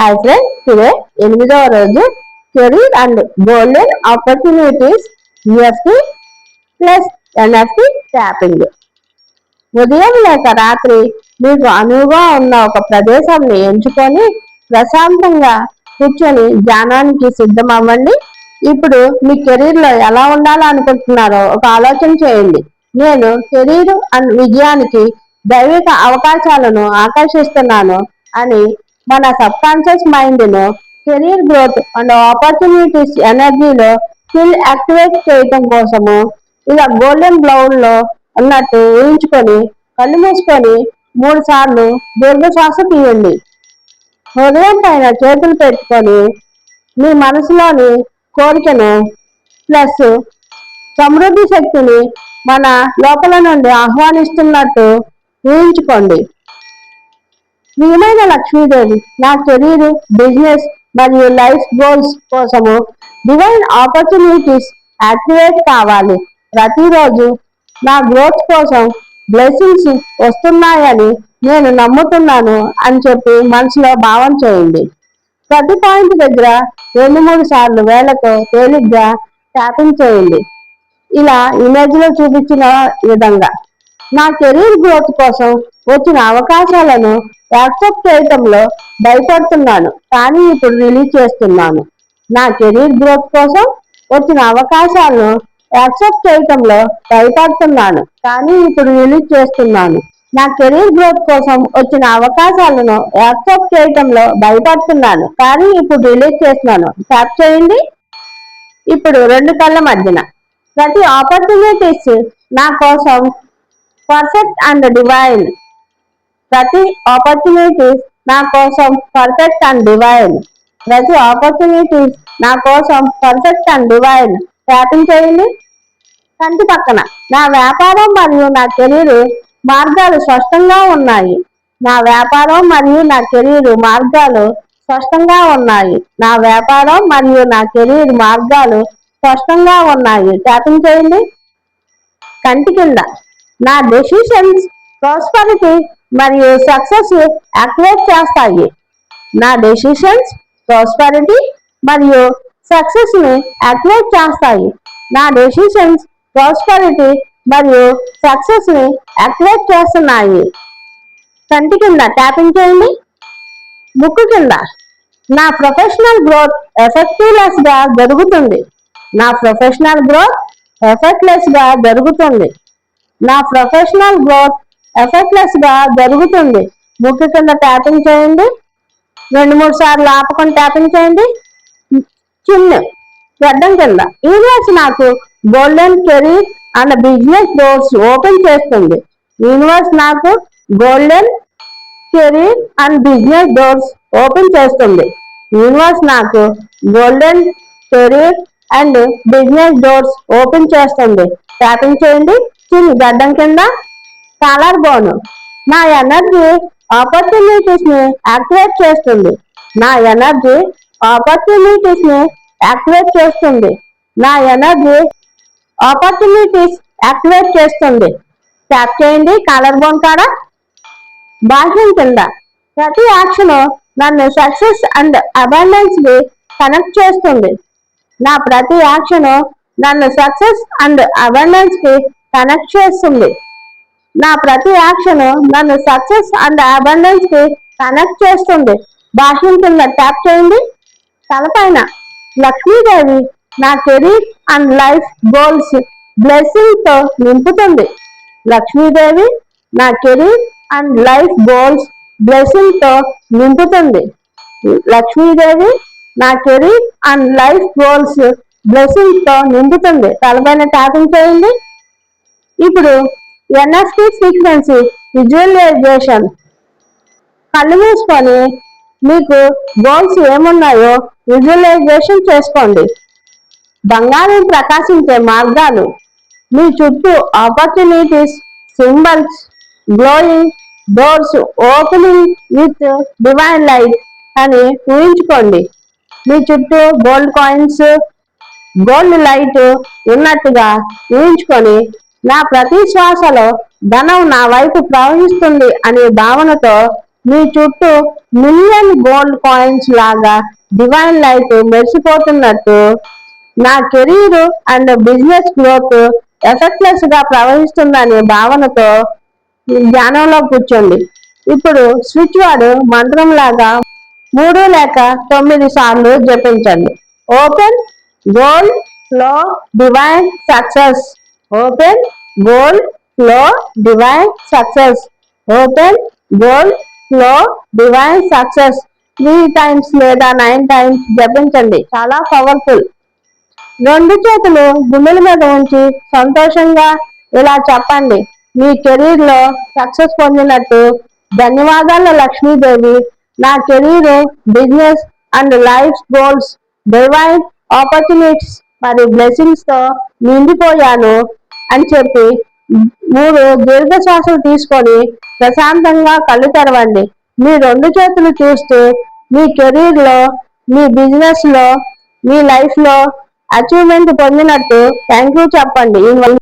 Hi friends ఎనిమిదవ రోజు career and golden opportunities UFT plus NFT tapping. ఉదయం లేక రాత్రి మీకు అనువుగా ఉన్న ఒక ప్రదేశాన్ని ఎంచుకొని ప్రశాంతంగా కూర్చొని ధ్యానానికి సిద్ధం అవ్వండి ఇప్పుడు మీ కెరీర్లో ఎలా ఉండాలనుకుంటున్నారో ఒక ఆలోచన చేయండి. నేను కెరీర్ అండ్ విజయానికి దైవిక అవకాశాలను ఆకర్షిస్తున్నాను అని మన సబ్ కాన్షియస్ మైండ్ను కెరీర్ గ్రోత్ అండ్ ఆపర్చునిటీస్ ఎనర్జీలో స్కిల్ యాక్టివేట్ చేయటం కోసము ఇలా గోల్డెన్ బ్లౌన్లో ఉన్నట్టు ఊహించుకొని కళ్ళు మూసుకొని మూడు సార్లు దీర్ఘశ్వాస తీయండి. హృదయం పైన చేతులు పెట్టుకొని మీ మనసులోని కోరికను ప్లస్ సమృద్ధి శక్తిని మన లోపల నుండి ఆహ్వానిస్తున్నట్టు ఊహించుకోండి. ప్రియమైన లక్ష్మీదేవి నా కెరీర్ బిజినెస్ మరియు లైఫ్ గోల్స్ కోసము డివైన్ ఆపర్చునిటీస్ యాక్టివేట్ కావాలి. ప్రతిరోజు నా గ్రోత్ కోసం బ్లెస్సింగ్స్ వస్తున్నాయని నేను నమ్ముతున్నాను అని చెప్పి మనసులో భావం చేయండి. ప్రతి పాయింట్ దగ్గర రెండు మూడు సార్లు వేలతో తేలిగ్గా ట్యాపింగ్ చేయండి. ఇలా ఇమేజ్లో చూపించిన విధంగా. నా కెరీర్ గ్రోత్ కోసం వచ్చిన అవకాశాలను యాక్సెప్ట్ చేయటంలో భయపడుతున్నాను కానీ ఇప్పుడు రిలీజ్ చేస్తున్నాను. నా కెరీర్ గ్రోత్ కోసం వచ్చిన అవకాశాలను యాక్సెప్ట్ చేయటంలో భయపడుతున్నాను కానీ ఇప్పుడు రిలీజ్ చేస్తున్నాను. నా కెరీర్ గ్రోత్ కోసం వచ్చిన అవకాశాలను యాక్సెప్ట్ చేయటంలో భయపడుతున్నాను కానీ ఇప్పుడు రిలీజ్ చేస్తున్నాను. ట్యాప్ చేయండి. ఇప్పుడు రెండు కళ్ళ మధ్యన. ప్రతి ఆపర్చునిటీస్ నా కోసం పర్ఫెక్ట్ అండ్ డివైన్ ప్రతి ఆపర్చునిటీస్ నా కోసం పర్ఫెక్ట్ అండ్ డివైన్ ప్రతి ఆపర్చునిటీస్ నా కోసం పర్ఫెక్ట్ అండ్ డివైన్ ట్యాపింగ్ చేయండి. కంటి పక్కన. నా వ్యాపారం మరియు నా కెరీర్ మార్గాలు స్పష్టంగా ఉన్నాయి. నా వ్యాపారం మరియు నా కెరీర్ మార్గాలు స్పష్టంగా ఉన్నాయి. నా వ్యాపారం మరియు నా కెరీర్ మార్గాలు స్పష్టంగా ఉన్నాయి. ట్యాపింగ్ చేయండి. కంటి కింద. నా డెసిషన్స్ ప్రాస్పరిటీ మరియు సక్సెస్ యాక్టివేట్ చేస్తాయి. నా డెసిషన్స్ ప్రాస్పరిటీ మరియు సక్సెస్ని యాక్టివేట్ చేస్తాయి. నా డెసిషన్స్ ప్రాస్పరిటీ మరియు సక్సెస్ని యాక్టివేట్ చేస్తున్నాయి. కంటి కింద ట్యాపింగ్ చేయండి. ముక్కు కింద. నా ప్రొఫెషనల్ గ్రోత్ ఎఫెక్టివ్లెస్గా జరుగుతుంది. నా ప్రొఫెషనల్ గ్రోత్ ఎఫెక్ట్లెస్గా జరుగుతుంది. నా ప్రొఫెషనల్ గ్రోత్ ఎఫెక్ట్లెస్గా జరుగుతుంది. ముక్కు కింద ట్యాపింగ్ చేయండి. రెండు మూడు సార్లు ఆపకుండా ట్యాపింగ్ చేయండి. చిన్న గడ్డం కింద. యూనివర్స్ నాకు golden career and business doors open చేస్తుంది. యూనివర్స్ నాకు golden career and business doors open చేస్తుంది. యూనివర్స్ నాకు golden career and business doors open చేస్తుంది. ట్యాపింగ్ చేయండి. చిన్న గడ్డం కింద కాలర్ బోన్. నా ఎనర్జీ ఆపర్చునిటీస్ని యాక్టివేట్ చేస్తుంది. నా ఎనర్జీ ఆపర్చునిటీస్ని యాక్టివేట్ చేస్తుంది. నా ఎనర్జీ ఆపర్చునిటీస్ యాక్టివేట్ చేస్తుంది. ట్యాప్ చేయండి కాలర్ బోన్ కాడ. బాహ్యం కింద. ప్రతి యాక్షన్ నన్ను సక్సెస్ అండ్ అబండెన్స్కి కనెక్ట్ చేస్తుంది. నా ప్రతి యాక్షన్ నన్ను సక్సెస్ అండ్ అబండెన్స్కి కనెక్ట్ చేస్తుంది. నా ప్రతి యాక్షన్ నన్ను సక్సెస్ అండ్ అబండెన్స్కి కనెక్ట్ చేస్తుంది. బాహ్యం కింద ట్యాప్ చేయండి. తలపైన లక్ష్మీదేవి నా కెరీర్ అండ్ లైఫ్ గోల్స్ బ్లెస్సింగ్తో నింపుతుంది. లక్ష్మీదేవి నా కెరీర్ అండ్ లైఫ్ గోల్స్ బ్లెస్సింగ్తో నింపుతుంది. లక్ష్మీదేవి నా కెరీర్ అండ్ లైఫ్ గోల్స్ బ్లెస్సింగ్తో నింపుతుంది తలపైన ట్యాపింగ్ చేయండి. ఇప్పుడు ఎన్ఎఫ్టి ఫ్రీక్వెన్సీ విజువలైజేషన్. కళ్ళు మూసుకొని మీకు గోల్స్ ఏమున్నాయో విజువలైజేషన్ చేసుకోండి. బంగారం ప్రకాశించే మార్గాలు. మీ చుట్టూ opportunities symbols glowing doors opening with divine light అని ఊహించుకోండి. మీ చుట్టూ గోల్డ్ కాయిన్స్ గోల్డ్ లైట్ ఉన్నట్టుగా ఊహించుకొని నా ప్రతి శ్వాసలో ధనం నా వైపు ప్రవహిస్తుంది అనే భావనతో మీ చుట్టూ మిలియన్ గోల్డ్ కాయిన్స్ లాగా డివైన్ లైట్ మెరిసిపోతున్నట్టు నా కెరీర్ అండ్ బిజినెస్ గ్రోత్ ఎఫెక్ట్లెస్గా ప్రవహిస్తుందనే భావనతో ధ్యానంలో కూర్చోండి. ఇప్పుడు స్విచ్ వాడు మంత్రం లాగా మూడు లేక తొమ్మిది సార్లు జపించండి. Open gold flow divine success open gold flow divine success open gold flow divine success three times లేదా నైన్ టైమ్స్ జపించండి. చాలా పవర్ఫుల్ రెండు చేతులు గుండెల మీద ఉంచి సంతోషంగా ఇలా చెప్పండి. మీ కెరీర్లో సక్సెస్ పొందినట్టు ధన్యవాదాలు లక్ష్మీదేవి. నా career business and life goals divine opportunities మరియు బ్లెస్సింగ్స్తో నిండిపోయాను. అని చెప్పి మూడు దీర్ఘ శ్వాసలు తీసుకొని ప్రశాంతంగా కళ్ళు తెరవండి. మీ రెండు చేతులు చూస్తూ మీ కెరీర్లో మీ బిజినెస్లో మీ లైఫ్లో అచీవ్మెంట్ పొందినట్టు థ్యాంక్ యూ చెప్పండి.